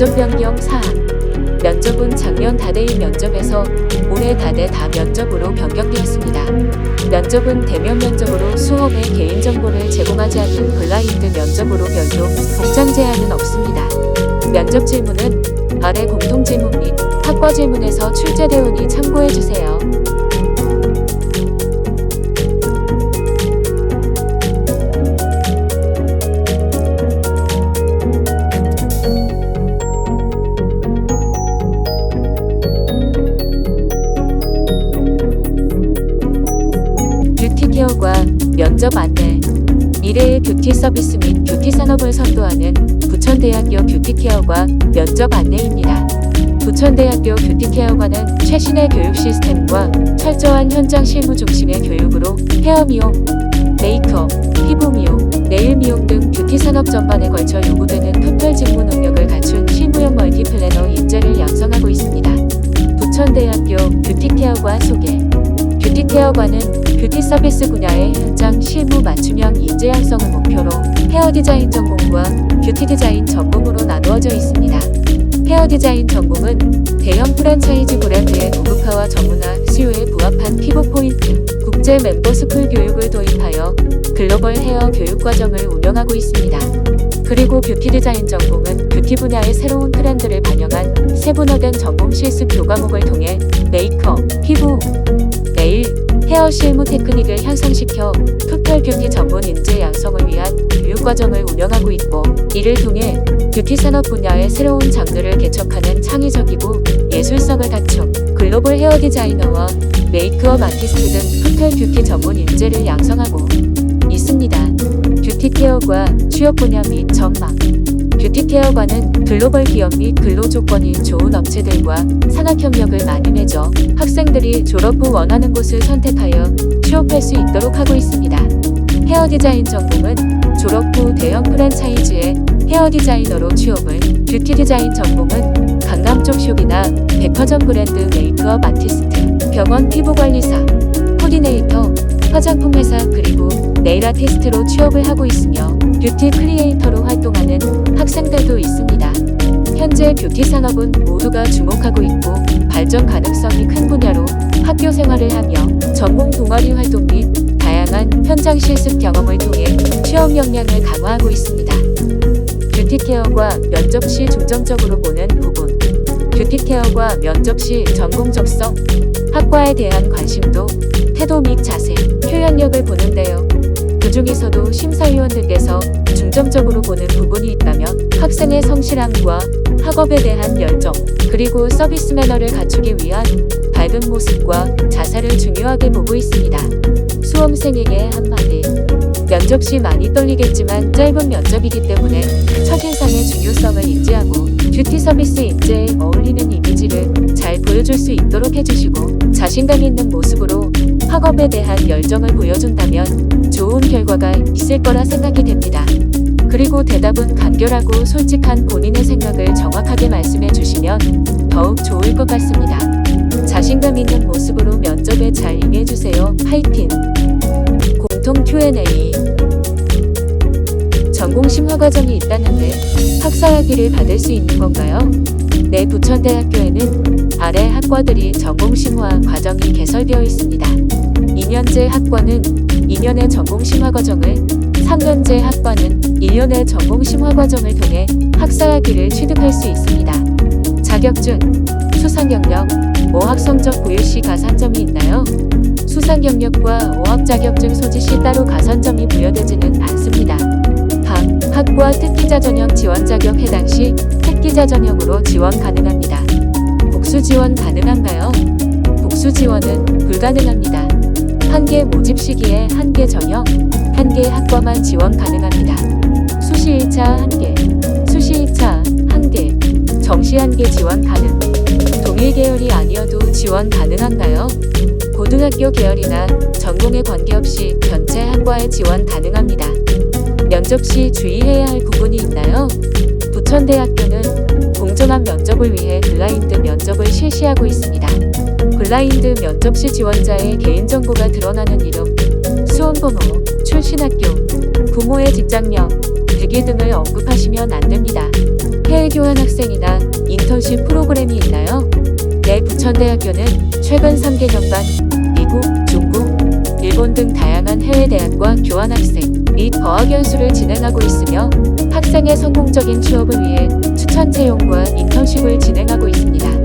면접 변경 사항 면접은 작년 다대일 면접에서 올해 다대 다 면접으로 변경되었습니다. 면접은 대면 면접으로 수업의 개인정보를 제공하지 않는 블라인드 면접으로 별도 복장 제한은 없습니다. 면접 질문은 아래 공통 질문 및 학과 질문에서 출제되오니 참고해 주세요. 면접 안내 미래의 뷰티 서비스 및 뷰티 산업을 선도하는 부천대학교 뷰티 케어과 면접 안내입니다. 부천대학교 뷰티 케어과는 최신의 교육 시스템과 철저한 현장 실무 중심의 교육으로 헤어 미용, 메이크업, 피부 미용, 네일 미용 등 뷰티 산업 전반에 걸쳐 요구되는 토탈 직무 능력을 갖춘 실무형 멀티 플래너 인재를 양성하고 있습니다. 부천대학교 뷰티 케어과 소개 뷰티 케어과는 뷰티 서비스 분야의 현장 실무 맞춤형 인재 양성을 목표로 헤어 디자인 전공과 뷰티 디자인 전공으로 나누어져 있습니다. 헤어 디자인 전공은 대형 프랜차이즈 브랜드의 고급화와 전문화 수요에 부합한 피부 포인트, 국제 멤버 스쿨 교육을 도입하여 글로벌 헤어 교육 과정을 운영하고 있습니다. 그리고 뷰티 디자인 전공은 뷰티 분야의 새로운 트렌드를 반영한 세분화된 전공 실습 교과목을 통해 메이크업, 피부, 헤어 실무 테크닉을 향상시켜 토탈 뷰티 전문 인재 양성을 위한 교육 과정을 운영하고 있고 이를 통해 뷰티 산업 분야의 새로운 장르를 개척하는 창의적이고 예술성을 갖춘 글로벌 헤어 디자이너와 메이크업 아티스트 등 토탈 뷰티 전문 인재를 양성하고 있습니다. 뷰티 케어과 취업 분야 및 전망 케어과는 글로벌 기업 및 근로 조건이 좋은 업체들과 산학 협력을 많이 맺어 학생들이 졸업 후 원하는 곳을 선택하여 취업할 수 있도록 하고 있습니다. 헤어 디자인 전공은 졸업 후 대형 프랜차이즈의 헤어 디자이너로 취업을, 뷰티 디자인 전공은 강남 쪽 숍이나 백화점 브랜드 메이크업 아티스트, 병원 피부관리사, 코디네이터, 화장품 회사 그리고 네일 아티스트로 취업을 하고 있으며 뷰티 크리에이터로 활동하는 학생들도 있습니다. 현재 뷰티 산업은 모두가 주목하고 있고 발전 가능성이 큰 분야로 학교 생활을 하며 전공 동아리 활동 및 다양한 현장 실습 경험을 통해 취업 역량을 강화하고 있습니다. 뷰티 케어과 면접 시 중점적으로 보는 부분 뷰티 케어과 면접 시 전공 적성 학과에 대한 관심도 태도 및 자세, 표현력을 보는데요. 그 중에서도 심사위원들께서 중점적으로 보는 부분이 있다면 학생의 성실함과 학업에 대한 열정, 그리고 서비스 매너를 갖추기 위한 밝은 모습과 자세를 중요하게 보고 있습니다. 수험생에게 한마디. 면접 시 많이 떨리겠지만 짧은 면접이기 때문에 첫인상의 중요성을 인지하고 뷰티 서비스 인재에 어울리는 이미지를 잘 보여줄 수 있도록 해주시고 자신감 있는 모습으로 학업에 대한 열정을 보여준다면 결과가 있을 거라 생각이 됩니다. 그리고 대답은 간결하고 솔직한 본인의 생각을 정확하게 말씀해 주시면 더욱 좋을 것 같습니다. 자신감 있는 모습으로 면접에 잘 임해 주세요. 파이팅! 공통 Q&A 전공 심화 과정이 있다는데 학사학위를 받을 수 있는 건가요? 네, 부천대학교에는 아래 학과들이 전공 심화 과정이 개설되어 있습니다. 2년제 학과는 2년의 전공 심화 과정을, 3년제 학과는 1년의 전공 심화 과정을 통해 학사학위를 취득할 수 있습니다. 자격증, 수상 경력, 어학 성적 고유 시 가산점이 있나요? 수상 경력과 어학 자격증 소지 시 따로 가산점이 부여되지는 않습니다. 방, 학과 특기자 전형 지원 자격 해당 시 특기자 전형으로 지원 가능합니다. 복수 지원 가능한가요? 복수 지원은 불가능합니다. 한 개 모집 시기에 한 개 전형, 한 개 학과만 지원 가능합니다. 수시 1차 한 개, 수시 2차 한 개, 정시 한 개 지원 가능. 동일 계열이 아니어도 지원 가능한가요? 고등학교 계열이나 전공에 관계없이 전체 학과에 지원 가능합니다. 면접 시 주의해야 할 부분이 있나요? 부천대학교는 공정한 면접을 위해 블라인드 면접을 실시하고 있습니다. 블라인드 면접 시 지원자의 개인 정보가 드러나는 이름, 수험번호, 출신 학교, 부모의 직장명, 대기 등을 언급하시면 안 됩니다. 해외 교환 학생이나 인턴십 프로그램이 있나요? 네, 부천대학교는 최근 3개년간 미국, 중국, 일본 등 다양한 해외 대학과 교환 학생 및 어학 연수를 진행하고 있으며 학생의 성공적인 취업을 위해 추천 채용과 인턴십을 진행하고 있습니다.